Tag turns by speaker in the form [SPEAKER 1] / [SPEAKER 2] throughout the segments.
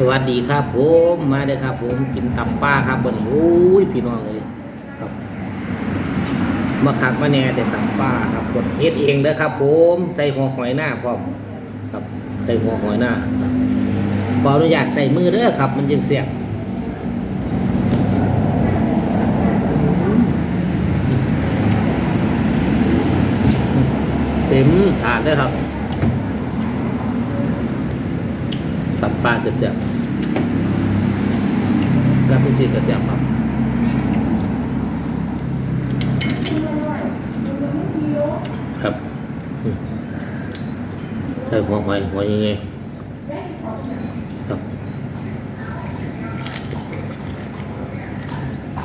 [SPEAKER 1] สวัสดีครับผมมาเลยครับ ผมกินตำป้าครับวันนี้โอ้ยพี่น้องเลยครับมาขักมาแน่แต่ตำป้าครับกดเฮ็ดเองเด้อครับ ผมใส่หัวหอยหน้าพร้อมครับใส่หัวหอยหน้าขออนุญาตใส่มือเด้อครับ มันยังเสียบเต็มถาดเลยครับ ตับ ปลาเจ็บๆรับเป็นสีกระเสียบครับครับอืมใส่หัวหอยหัวยังไงครับ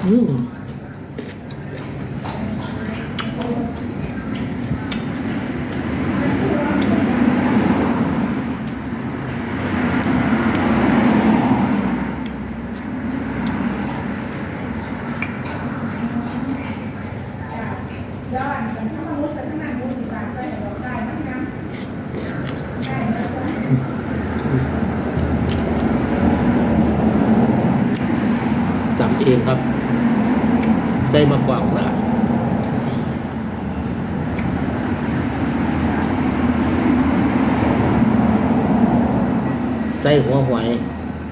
[SPEAKER 1] อืมจำเองครับ ใส่มากกว่านะ ใส่หัวหอย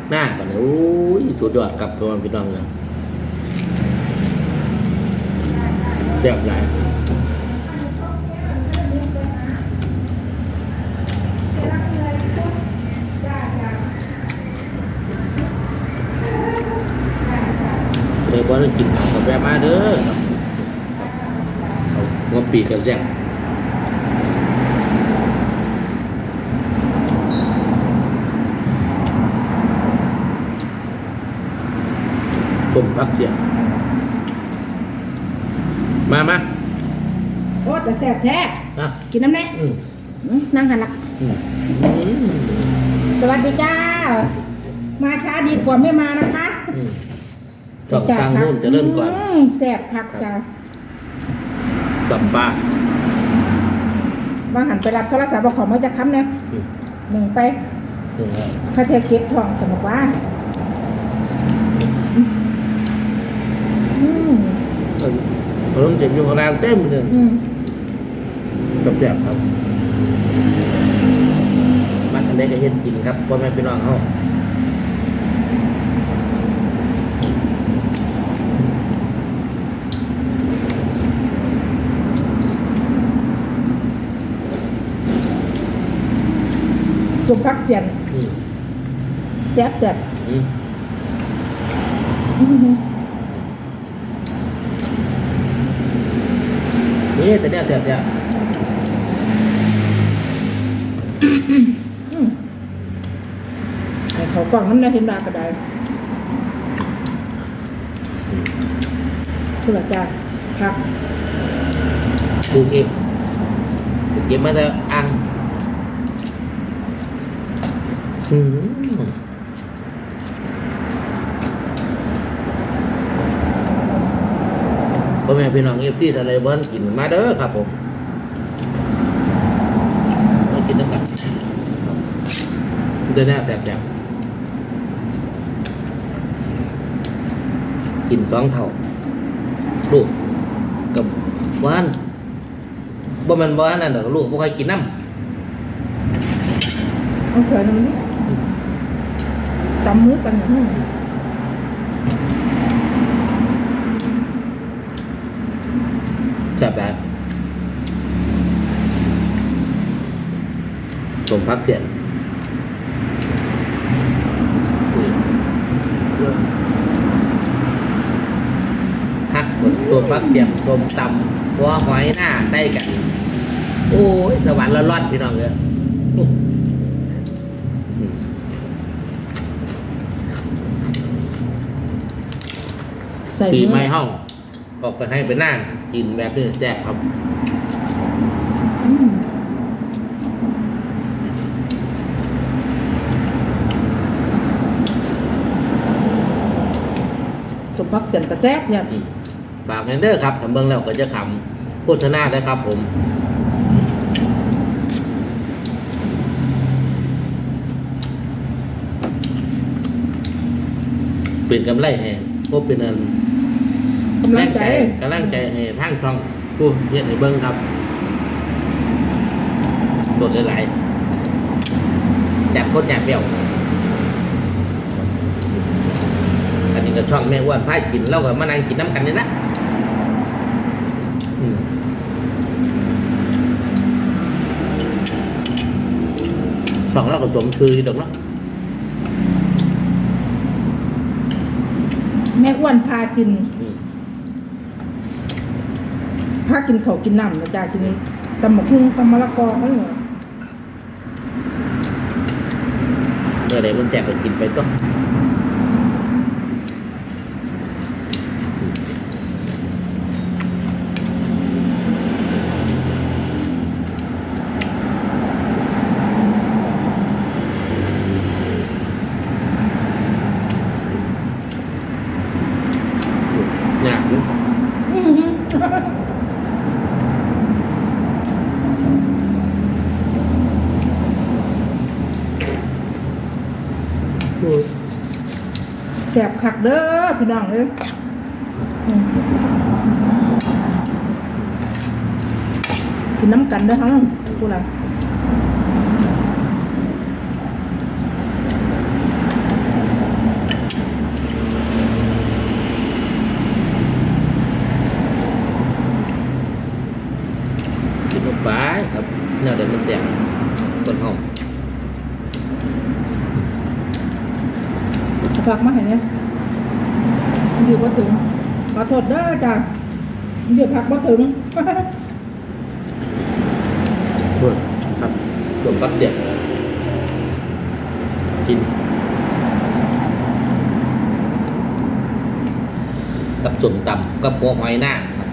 [SPEAKER 1] หน้ากันเลยโอ้ยสุดยอดกับตัวมันพี่น้องเลยแซ่บหลายเลยว่าต้องกินข้าวกับแวะมาเด้อเอาหัวปีกกับแซ่บ ส้มพักเสียงมามา
[SPEAKER 2] โอ้แต่แสบแท้
[SPEAKER 1] อะ
[SPEAKER 2] กินน้ำแน่
[SPEAKER 1] อืม
[SPEAKER 2] อืมนั่งหันหลัก
[SPEAKER 1] อืมอืม
[SPEAKER 2] สวัสดีจ้า มาช้าดีกว่าไม่มานะคะ
[SPEAKER 1] อืมต้องสร้างนู่นจะเริ่มก่อน
[SPEAKER 2] มแสบคักจ้า
[SPEAKER 1] กับปลา
[SPEAKER 2] บางหันไปรับโทรศัพท์บอกขอมาจะค้ำเนี่ย
[SPEAKER 1] อืม
[SPEAKER 2] หนึ่งไป
[SPEAKER 1] อืมครับ
[SPEAKER 2] คาเทเก็บทองสมบอกว่าอืม
[SPEAKER 1] เออ เพิ่มเจ็บอยู่ข้างล่างเต็มเลย
[SPEAKER 2] อืม
[SPEAKER 1] กับแซ่บครับมาอันใดก็เห็นกินครับพ่อแม่พี่น้องเขา
[SPEAKER 2] สมพักเสียน
[SPEAKER 1] อืม
[SPEAKER 2] แสบแสบ
[SPEAKER 1] อืม
[SPEAKER 2] อื้อหือ
[SPEAKER 1] นี่แต่เนี้ยแซ่บเนี่ย
[SPEAKER 2] อืมให้เขากล่องน้ำเนยเห็นดากระไดคุณละจ้าพัก
[SPEAKER 1] ปลูกเองปลูกเองมาแต่อ่างอืม พ่อแม่พี่น้องเอฟที่ทะเลบิ้ลกินมาเด้อครับผมมากินด้วยกันเดินหน้าแสบแสบกินสองเท่าลูกกับหวานบ่มันบ่อันนั่นเด้อลูกบ่ค่อยกินน้
[SPEAKER 2] เอาเถอะน้ำนี้จำมือกันอืมำ
[SPEAKER 1] แซ่บแบบ สมพักเสียนอุ้ยคักหมดสมพักเสียนสมตำหัวหอยหน้าใส่กัน โอ้ย สวรรค์ละรอดพี่น้องเอ้ยอื้ออืม
[SPEAKER 2] ใส่
[SPEAKER 1] ปี
[SPEAKER 2] มือ
[SPEAKER 1] ไม้ห้อง ออกไปให้ไปนั่งกินแบบนี้แซ่บครับ
[SPEAKER 2] อืมสม พักเสียนกระแทกเนี่ย
[SPEAKER 1] อืมฝากเงินเด้อครับทำเบิ้งแล้วก็จะขำโฆษณาได้ครับ ผม
[SPEAKER 2] อ
[SPEAKER 1] เป็นกำไรให้พบเป็นอัน
[SPEAKER 2] กำลังใจ
[SPEAKER 1] กำลังใจให้ทางช่องผู้เฮ็ดให้เบิ่งครับโดดหลายๆแบบโคตรแยบเปรี้ยว อันนี้ก็ช่องแม่อ้วนพากินเราก็มานั่งกินน้ำกันนี่นะสองเราก็สมคืออยู่ดอกเน
[SPEAKER 2] แม่อ้วนพากินพากินเขากินน้ำนะจ๊ะกินตำมะพุงตำมะละกอเขาเนี่ย
[SPEAKER 1] เมื่อไรมันแจกก็กินไปก็ากอยู่
[SPEAKER 2] อื้อหือ ดูแสบคักเด้อพี่น้องเอ้ยกินน้ำกันเด้อทั้งกูละ
[SPEAKER 1] กินลงไปครับแนวเดี๋ยวมันแจกคนห้อง
[SPEAKER 2] ฝากมาให้เนี่ยอยู่บ่ถึงขอโทษเด้อจ้ะเดี๋ยวพักบ่ถึง
[SPEAKER 1] ครับรวมปักเสียบกินกับสุ่มตำกับพวกหอยหน้าครับ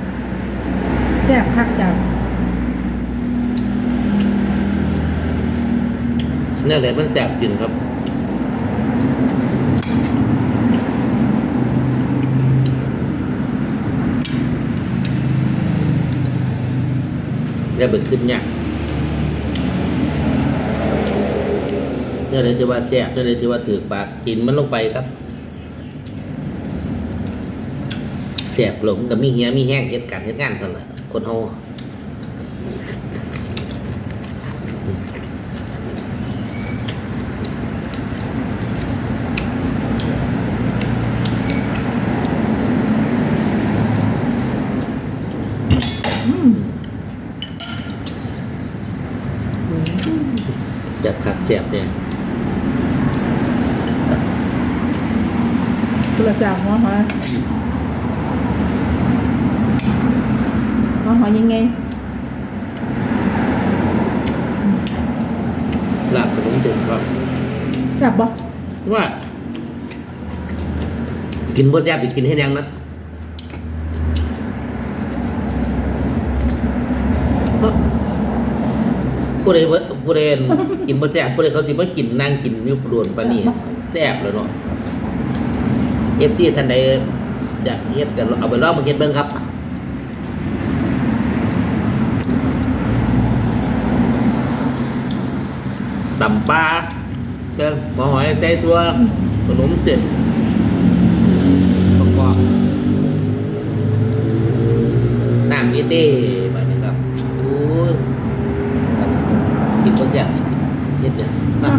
[SPEAKER 2] แซ่บคักจ้ะ
[SPEAKER 1] นี่นแหละมันแจบกินครับ ได้เบิดขึ้นยากเนี่ยเลยที่ว่าแซ่บเนี่ยเลยที่ว่าถือปากกินมันลงไปครับแซ่บหลงกับมีเฮียมีแห้งเหตุการณ์เหตุงานเท่านั้นคนเฮา
[SPEAKER 2] อืม
[SPEAKER 1] จับคักแซ่บเนี่ย
[SPEAKER 2] กุละจ่าหัวหอยหัวหอยยังไง
[SPEAKER 1] ลาบขนมถึงครับ
[SPEAKER 2] แซ่บบ่
[SPEAKER 1] ว่า กินบ่แซ่บไปกินให้ยังนะเพราะ ผู้ใดบ่ผู้ใดกินบ่แซ่บผู้ใดเขาสิมากินนั่งกินอยู่โดนปานนี้แซ่บแล้วเนาะ FC ท่านใดอยากเฮ็ดกันเอาไปลองมาเฮ็ดเบิ่งครับตำปลาเชิญหมอหอยใส่ตัวขนมเสร็จประกอบน้ำเยเต้แบบนี้ครับโอ้ยครับ กินก็แซ่บอีกเฮ็ดเนี่ยมา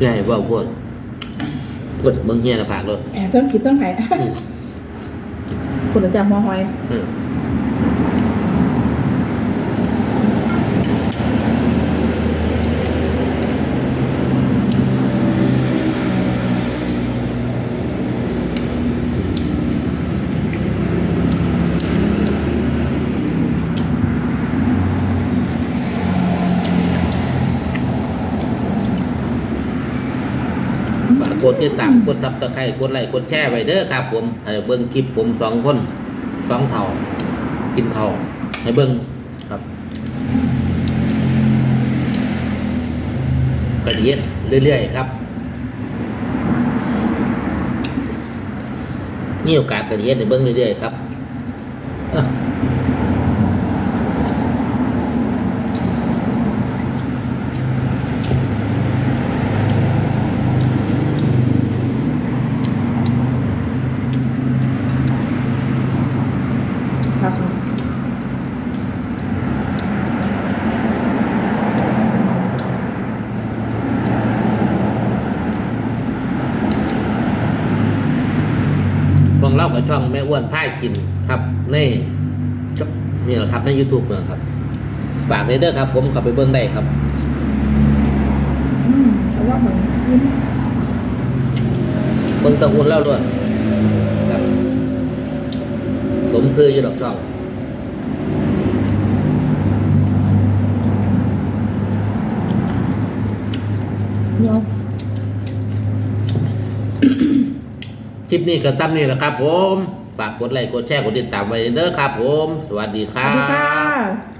[SPEAKER 1] ใหญ่ว่าพวกพวกเมืองเฮียนะผากรถ
[SPEAKER 2] แอบต้องกินต้องไห้กุละจ่าหัวหอย
[SPEAKER 1] อืม ติดตามกดตับตะไคร้กดไลค์กดแชร์ไว้เด้อครับ ผมให้เบิ่งคลิปผมสองคนสองเท่ากินข้าให้เบิ่งครับกระเดียดเรื่อยๆครับมีโอกาสกระเดียดให้เบิ่งเรื่อยๆครับ อ้วนพ่ายกินครับในช่องนี่แหละครับใน YouTube เนี่ยครับ ฝากเลยเด้อครับ ผมกลับไปเบิ่งได้ครับ
[SPEAKER 2] อืมแต่ว่าเหมือนกิน
[SPEAKER 1] เบิ่งตะอุ่นแล้วล้วนครับผมซื้ออยู่ดอกช่อง
[SPEAKER 2] เนาะ
[SPEAKER 1] คลิปนี้ก็ตั้นี่แหละครับผม ฝากกดไลค์กดแชร์กดติดตามไว้เด้อครับผม สวัสดีครั
[SPEAKER 2] วัสดีค่ะ
[SPEAKER 1] บ